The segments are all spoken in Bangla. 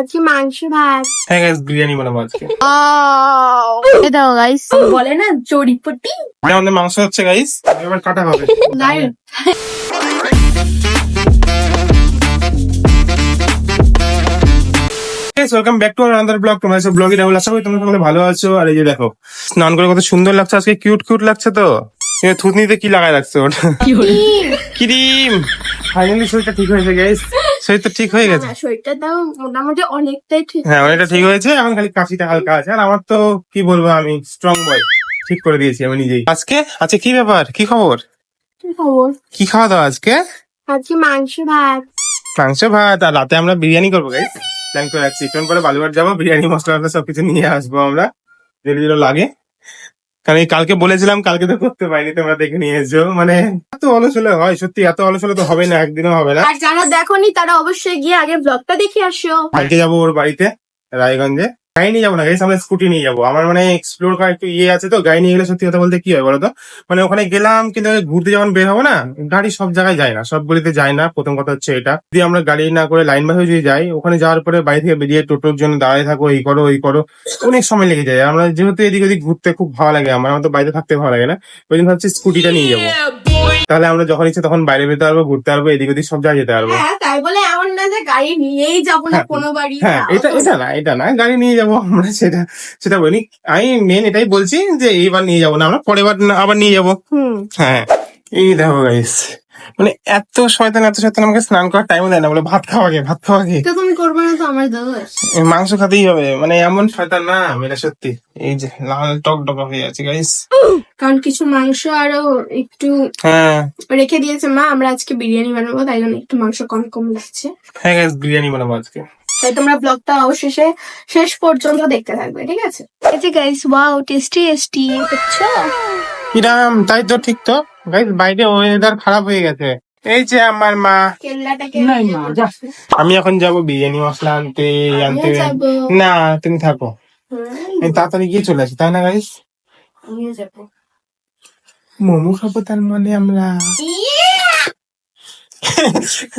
আজকে মাংস ভাত। হ্যাঁ গাইস বিরিয়ানি বানাবো আজকে। এ দাও গাইস বলে না জড়িপটি আমাদের মাংস হচ্ছে গাইস এবার কাটা হবে। Welcome back to another vlog তোমরা সব ব্লগে রাহুল আশা করি তোমরা সকলে ভালো আছো। আর এই যে দেখো স্নান করে কত সুন্দর লাগছে আজকে। কিউট কিউট লাগছে তো। থুতনিতে কি লাগাই রাখছে? ওটা ক্রিম ফাইনালি শরীরটা ঠিক হয়েছে গাইস শরীর তো ঠিক হয়ে গেছে? শরীরটা তাও মোটামুটি অনেকটাই ঠিক হ্যাঁ অনেকটা ঠিক হয়েছে এখন খালি কাশিটা হালকা আছে। আর আমার তো কি বলব আমি স্ট্রং বয় ঠিক করে দিয়েছি আমি নিজেই। আজকে? আজকে কি ব্যাপার? কি খবর? কি খবর? কি খাওয়া দাওয়া আজকে? আজকে মাংস ভাত। মাংস ভাত আর রাতে আমরা বিরিয়ানি করব গাইস প্ল্যান করে রাখছি। একটু পরে বালুঘাট যাব বিরিয়ানি মশলা সবকিছু নিয়ে আসব আমরা। যেগুলো যেগুলো লাগে। কারণ এই কালকে বলেছিলাম কালকে তো করতে পারিনি তোমরা দেখে নিয়ে এসো। মানে এত অলস হলে হয় সত্যি এত অলস হলে তো হবে না একদিনও হবে না। আর যারা দেখোনি তারা অবশ্যই গিয়ে আগে ব্লগটা দেখে আসো। কালকে যাব ওর বাড়িতে রায়গঞ্জে। গাড়ি নিয়ে যাব না গাইস আমরা স্কুটি নিয়ে যাব। আমার মানে এক্সপ্লোর করার একটু ইয়ে আছে তো গাড়ি নিয়ে গেলে সত্যি কথা বলতে কি হয় বলতো? মানে ওখানে গেলাম কিন্তু ঘুরতে যখন বের হব না গাড়ি সব জায়গায় যায় না সব গলিতে যায় না। প্রথম কথা হচ্ছে এটা। যদি আমরা গাড়ি না করে লাইন বাই হয়ে যদি যাই ওখানে যাওয়ার পরে বাড়ি থেকে বেরিয়ে টোটোর জন্য দাঁড়িয়ে থাকো এই করো এই করো অনেক সময় লেগে যায়। আমরা যেহেতু এদিক ওদিক ঘুরতে খুব ভালো লাগে আমার আমার তো বাইরে থাকতে ভালো লাগে না ওই জন্য ভাবছি স্কুটিটা নিয়ে যাব। তাহলে আমরা যখন ইচ্ছে তখন বাইরে বেরোতে পারব ঘুরতে পারব এদিক ওদিক সব জায়গায় যেতে পারব। হ্যাঁ তাই বলে এমন না যে গাড়ি নিয়েই যাব না হ্যাঁ, কোনো বাড়ি হ্যাঁ এটা এটা না এটা না গাড়ি নিয়ে যাব আমরা সেটা সেটা বলি আমি মেন এটাই বলছি যে এইবার নিয়ে যাব না আমরা পরের বার আবার নিয়ে যাব। হ্যাঁ এই দেখো গাইস মানে এত শয়তান এত শয়তান আমাকে স্নান করার টাইম দেয় না বলে ভাত খাওয়া গে ভাত খাওয়া গে তুমি করবে না তো আমার দোষ মাংস খেতেই হবে মানে এমন শয়তান না মেয়েটা সত্যি। এই যে লাল টক টক হয়ে আছে গাইস কারণ কিছু মাংস আরও একটু হ্যাঁ। রেখে দিয়েছে মা আমরা আজকে বিরিয়ানি বানাবো তাই জন্য একটু মাংস কম কম লাগছে। হ্যাঁ গাইস বিরিয়ানি বানাবো আজকে। তাই তোমরা ব্লগটা অবশেষে শেষ পর্যন্ত দেখতে থাকবে ঠিক আছে? এই যে গাইস ওয়াও টেস্টি টেস্টি কিরাম তাই তো ঠিক তো? গাইস বাইরে ওয়েদার খারাপ হয়ে গেছে। এই যে আমার মা। আমি এখন যাব বিরিয়ানি মশলা আনতে আনতে। না তুমি থাকো। আমি তাড়াতাড়ি গিয়ে চলে আসি তাই না গাইস মোমো খাব তার মানে আমরা।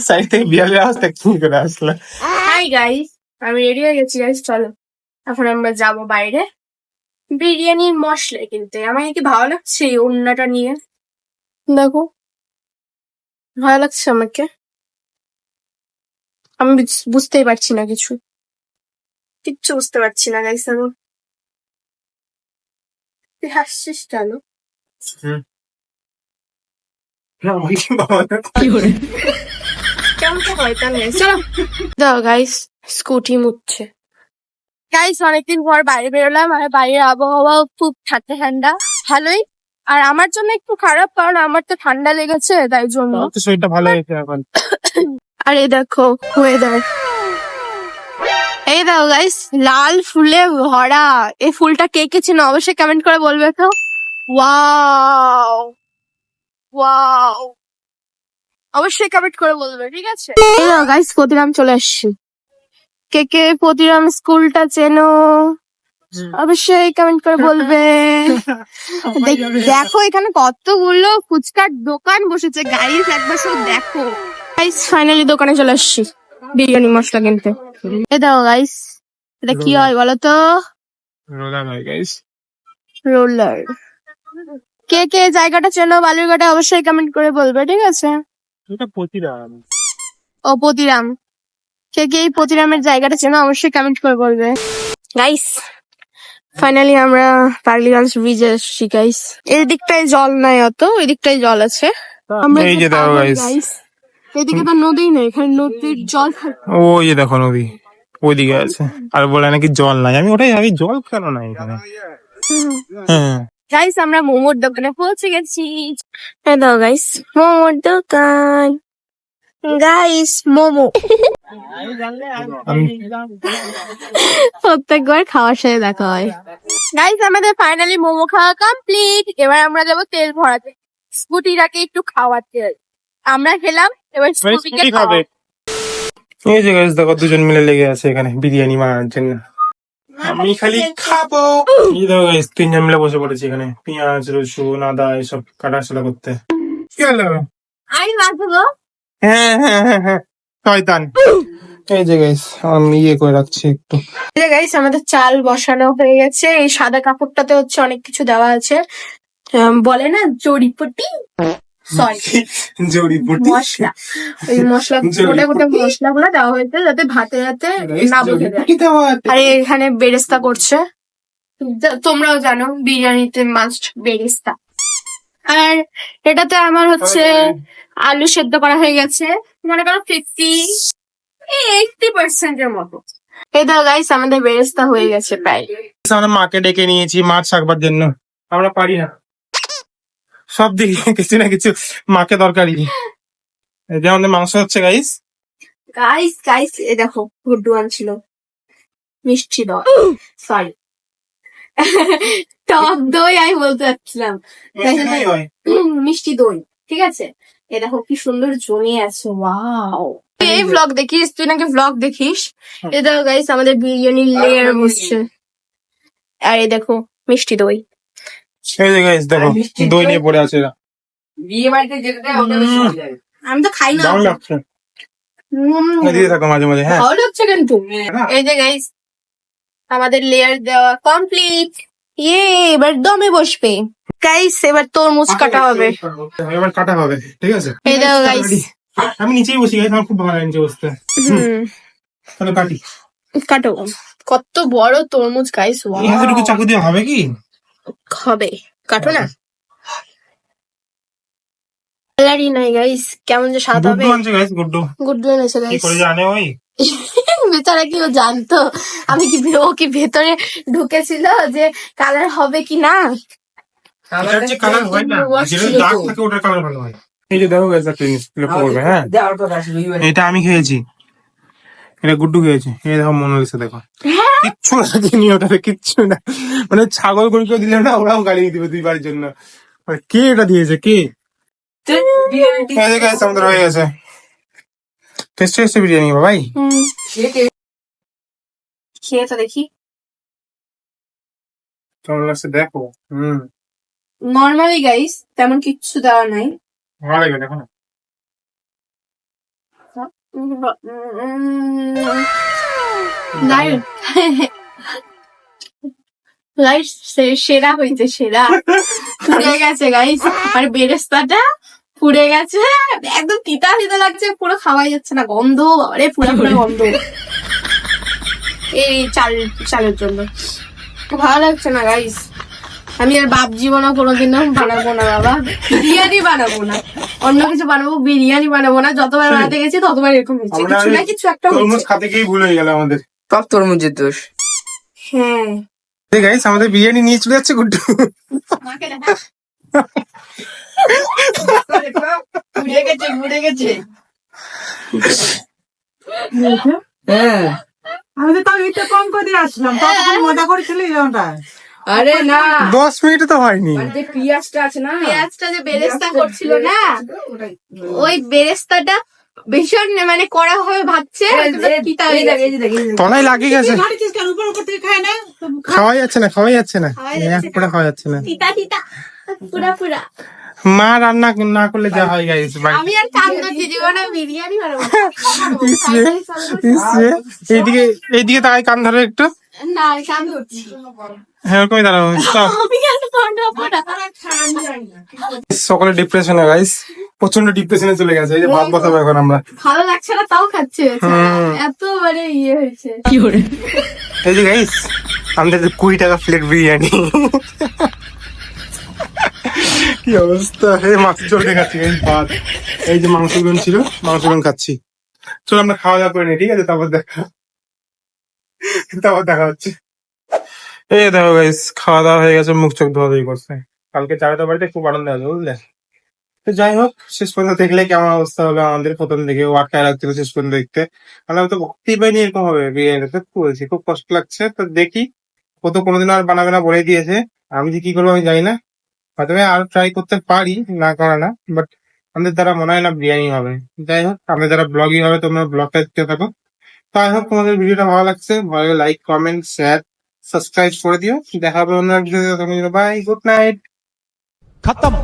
সাইড থেকে বিড়ালের আওয়াজটা কি করে আসলো? হাই গাইস আমি রেডি হয়ে গেছি গাইস চলো। এখন আমরা যাব বাইরে। বিরিয়ানির মশলা কিনতে। আমার কি ভালো লাগছে এই ওড়নাটা নিয়ে। দেখো। ভালো লাগছে আমাকে। আমি বুঝ- বুঝতেই পারছি না কিছু। কিচ্ছু বুঝতে পারছি না গাইস আমি তুই হাসছিস কেন কেমন তো হয় তা নেই চলো দাও গাইস স্কুটি মুচ্ছে। গাইস অনেকদিন পর বাইরে বেরোলাম আর বাইরের আবহাওয়া খুব ঠান্ডা ঠান্ডা। ভালোই। আর আমার জন্য একটু খারাপ কারণ আমার তো ঠান্ডা লেগেছে তাই জন্য। শরীরটা ভালো হয়েছে এখন। আর দেখো ওয়েদার এই দাও গাইস লাল ফুলে ভরা। এই ফুলটা কে কে চেনো? অবশ্যই কমেন্ট করে বলবে তো। ওয়াও ওয়াও অবশ্যই কমেন্ট করে বলবে ঠিক আছে? গাইস প্রতিরাম চলে আসছি। কে কে প্রতিরাম স্কুলটা চেনো? অবশ্যই কমেন্ট করে বলবে। দেখ- দেখো এখানে কতগুলো ফুচকার দোকান বসেছে। গাইস একবার সব দেখো। গাইস ফাইনালি দোকানে চলে আসছি। বিরিয়ানি মশলা কিনতে। এই দাও গাইস এটা কি হয় বলো তো? রোলার হয় গাইস রোলার কে কে এই জায়গাটা চেনো? বালুরঘাটে অবশ্যই কমেন্ট করে বলবে ঠিক আছে? এটা প্রতিরাম ও প্রতিরাম কে কে এই প্রতিরামের জায়গাটা চেনো অবশ্যই কমেন্ট করে বলবে। গাইস ফাইনালি আমরা পার্লিগঞ্জ ব্রিজে এসেছি গাইস এই দিকটায় জল নাই অত ওই দিকটায় জল আছে। আমরা এই যে দেখো গাইস এদিকে তো নদী নেই এখানে নদীর জল থাকে। ওই যে দেখো নদী ওইদিকে আছে। আর বলে নাকি জল নাই। আমি ওটাই ভাবি জল কেন নাই এখানে? হ্যাঁ। গাইস আমরা মোমোর দোকানে পৌঁছে গেছি। হ্যাঁ দাও গাইস মোমোর দোকান। গাইস মোমো। প্রত্যেকবার খাওয়ার সাথে দেখা হয়। গাইস আমাদের ফাইনালি মোমো খাওয়া কমপ্লিট এবার আমরা যাব তেল ভরাতে। স্কুটিটাকে একটু খাওয়াতে। আমরা খেলাম এবার স্কুটিকে খাবে। এই যে গাইস দেখো দুজন মিলে লেগে আছে এখানে বিরিয়ানি মারার জন্য। আমি খালি খাব। এই দেখো গাইস তিনজন মিলে বসে পড়েছি এখানে। পেঁয়াজ রসুন আদা এসব কাটাশোলা করতে। কি হলো? আমি বাঁচবো হ্যাঁ হ্যাঁ হ্যাঁ হ্যাঁ। শয়তান। এই যে গাইস আমি ইয়ে করে রাখছি একটু। এই যে গাইস আমাদের চাল বসানো হয়ে গেছে। এই সাদা কাপড়টাতে হচ্ছে অনেক কিছু দেওয়া আছে। বলে না জড়িপটি? সরি। মশলা। ওই মশলা। গোটা গোটা মশলাগুলো দেওয়া হয়েছে যাতে ভাতে ভাতে না বোঝা। আর এখানে বেরেস্তা করছে। তোমরাও জানো বিরিয়ানিতে মাস্ট বেরেস্তা। আর এটাতে আমার হচ্ছে আলু সেদ্ধ করা হয়ে গেছে। মনে করো ফিফটি এইটটি পার্সেন্টের মতো। এই দাও গাইস আমাদের বেরেস্তা হয়ে গেছে প্রায়। আমরা মাকে ডেকে নিয়েছি মাছ শাকবার জন্য। আমরা পারি না। সব দিকে কিছু না কিছু মাকে দরকারি এই যে আমাদের মাংস হচ্ছে গাইস গাইস গাইস এ দেখো গুড্ডু আনছিল। মিষ্টি দই। সরি টক দই আমি বলতে চাচ্ছিলাম মিষ্টি দই ঠিক আছে? এ দেখো কি সুন্দর জমে আছে ওয়াও এই ভ্লগ দেখিস? তুই নাকি ভ্লগ দেখিস? এ দেখো গাইস আমাদের বিরিয়ানির লেয়ার বসছে। আর এই দেখো মিষ্টি দই। এই যে গাইস দেখো দই নিয়ে পড়ে আছে এরা। বিয়ে বাড়িতে যেতে দেয় ওটা বেশি লাগে। আমি তো খাই না। দারুণ লাগছে। দিয়ে থাকো মাঝে মাঝে হ্যাঁ। ভালো লাগছে কিন্তু। এই যে গাইস আমাদের লেয়ার দেওয়া কমপ্লিট ইয়ে এবার দমে বসবে। গাইস এবার তরমুজ কাটা হবে। এবার কাটা হবে ঠিক আছে? এই দেখো গাইস আমি নিচেই বসি গাইস আমার খুব ভালো লাগে নিচে বসতে। হুম। তাহলে কাটি। কাটো। কত বড় তরমুজ গাইস এই চাকু দিয়ে হবে কি? হবে। কাটো না। কালারই নাই গাইস কেমন যে স্বাদ হবে। গুড্ডু গুড্ডু গুড্ডু এনেছে কি গাইস করে জানে ওই? বেচারা কি ও জানতো? আমি কি ও কি ভেতরে ঢুকেছিল যে কালার হবে কি না? কালার হয় না যেটা দাগ থাকে ওটার কালার ভালো হয়। এই যে দেখো গাইস একটা হ্যাঁ? এটা আমি খেয়েছি। এটা গুড্ডু খেয়েছে। এই দেখো মোনালিসা দেখো। কিচ্ছু লাগেনি ওটাতে কিচ্ছু না। মানে ছাগল গরুকে দিলে না ওরাও গালি দিবে দুইবার জন্য। মানে কে এটা দিয়েছে? কে? বিয়ে বাড়িতে এই যে গাইস আমাদের হয়ে গেছে। টেস্ট টেস্ট বিরিয়ানি খেয়ে তো দেখি। কেমন লাগছে দেখো। হুম। নর্মালি গাইস তেমন কিচ্ছু দেওয়া নাই। ভালো লাগে দেখো না। সেরা হইছে সেরা। পুড়ে গেছে গাইস আর বেরেস্তাটা পুড়ে গেছে। একদম তিতা তিতা লাগছে পুরো খাওয়াই যাচ্ছে না। গন্ধ আরে পুরো পুরো গন্ধ। এই চাল চালের জন্য। ভালো লাগছে না গাইস আমি আর বাপ জীবনও কোনোদিনও বানাবো না বাবা। বিরিয়ানি বানাবো না। অন্য কিছু বানাবো বিরিয়ানি বানাবো না যতবার বানাতে গেছি ততবার এরকম হচ্ছে কিছু না কিছু একটা তরমুজ খাতে গিয়ে ভুল হয়ে গেল আমাদের। সব তরমুজের দোষ। হ্যাঁ। গাইস আমাদের বিরিয়ানি নিয়ে চলে যাচ্ছে গুড্ডু। ঘুরে গেছে ঘুরে গেছে। হ্যাঁ। আমি তো তাও এটা কম করে দিয়ে আসলাম। ততক্ষণ মজা করেছিলি ওটা আরে না। দশ মিনিট তো হয়নি। আর যে পিঁয়াজটা আছে না পেঁয়াজটা যে বেরেস্তা করছিল না ওই বেরেস্তাটা ভীষণ মানে কড়া ভাবে ভাবছে হয়ে। তলায় লাগিয়ে গেছে। ঝাড়িছিস কেন? উপর উপর থেকে খায় না? খাওয়াই যাচ্ছে না খাওয়াই যাচ্ছে না। করে খাওয়া যাচ্ছে না। তিতা তিতা। পুরা পুরা। মা রান্না না করলে যা হয় গাইস আমি আর কান ধরছি জীবনে বিরিয়ানি বানাবো। এইদিকে এইদিকে তাকাই কান ধরে একটু। না আমি হ্যাঁ ওরকমই দাঁড়াবো চল। আমি না সকলে ডিপ্রেশনে গাইস প্রচণ্ড ডিপ্রেশনে চলে গেছে এই যে ভাত বসাবো এখন আমরা। ভালো লাগছে না তাও খাচ্ছে এত মানে ইয়ে হয়েছে। এই যে গাইস আমাদের কুড়ি টাকা প্লেট বিরিয়ানি। কি অবস্থা? এই মাছ চলতে খাচ্ছি এই ভাত। এই যে মাংস ছিল মাংস খাচ্ছি। চলো আমরা খাওয়া দাওয়া করে নিই ঠিক আছে? তারপর দেখা। তারপর দেখা হচ্ছে। এই দেখো গাইস খাওয়া দাওয়া হয়ে গেছে, মুখ চোখ ধোয়া ধুই করছে। কালকে চারটা বাড়িতে খুব আনন্দ আছে বুঝলে? তো যাই হোক, শেষ পর্যন্ত দেখলে কেমন অবস্থা হলো আমাদের প্রথম ও আটকায় রাখছিল শেষ পর্যন্ত দেখতে। আমি তো ভাবতেই পাইনি এরকম হবে বিরিয়ানিতে বলছি, খুব কষ্ট লাগছে। তো দেখি, ও তো কোনোদিন আর বানাবে না বলে দিয়েছে। আমি যে কি করব আমি জানি না। হয়তো আর ট্রাই করতে পারি, না করা না বাট আমাদের দ্বারা মনে হয় না বিরিয়ানি হবে। যাই হোক, আমাদের যারা ব্লগই হবে, তোমরা ব্লগটা দেখতে থাকো। আই হোপ তোমাদের ভিডিওটা ভালো লাগছে ভালো লাইক কমেন্ট শেয়ার সাবস্ক্রাইব করে দিও দেখা হবে অন্য ভিডিওতে বাই গুড নাইট খতম